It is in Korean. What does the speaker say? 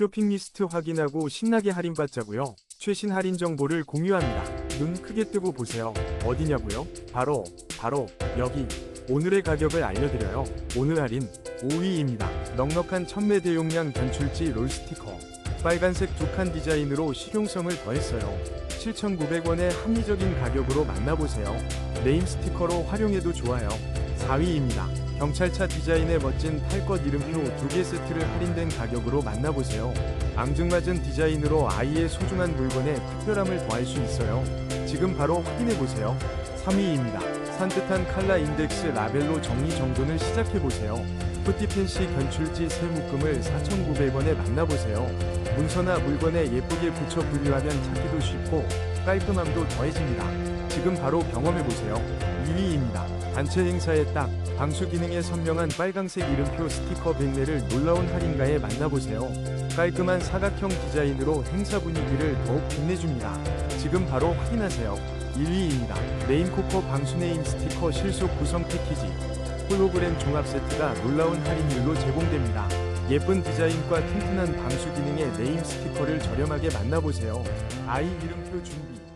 쇼핑 리스트 확인하고 신나게 할인받자고요. 최신 할인 정보를 공유합니다. 눈 크게 뜨고 보세요. 어디냐고요? 바로 바로 여기. 오늘의 가격을 알려드려요. 오늘 할인 5위입니다. 넉넉한 천매 대용량 단출지 롤 스티커. 빨간색 두 칸 디자인으로 실용성을 더했어요. 7,900원의 합리적인 가격으로 만나보세요. 네임 스티커로 활용해도 좋아요. 4위입니다. 경찰차 디자인의 멋진 탈것 이름표 두 개 세트를 할인된 가격으로 만나보세요. 앙증맞은 디자인으로 아이의 소중한 물건에 특별함을 더할 수 있어요. 지금 바로 확인해보세요. 3위입니다. 산뜻한 칼라 인덱스 라벨로 정리 정돈을 시작해보세요. 푸티펜시 견출지 새 묶음을 4,900원에 만나보세요. 문서나 물건에 예쁘게 붙여 분류하면 찾기도 쉽고 깔끔함도 더해집니다. 지금 바로 경험해보세요. 2위입니다. 단체 행사에 딱 방수 기능의 선명한 빨강색 이름표 스티커 백내를 놀라운 할인가에 만나보세요. 깔끔한 사각형 디자인으로 행사 분위기를 더욱 빛내줍니다. 지금 바로 확인하세요. 1위입니다. 네임코커 방수네임 스티커 실속 구성 패키지 홀로그램 종합 세트가 놀라운 할인율로 제공됩니다. 예쁜 디자인과 튼튼한 방수 기능의 네임 스티커를 저렴하게 만나보세요. 아이 이름표 준비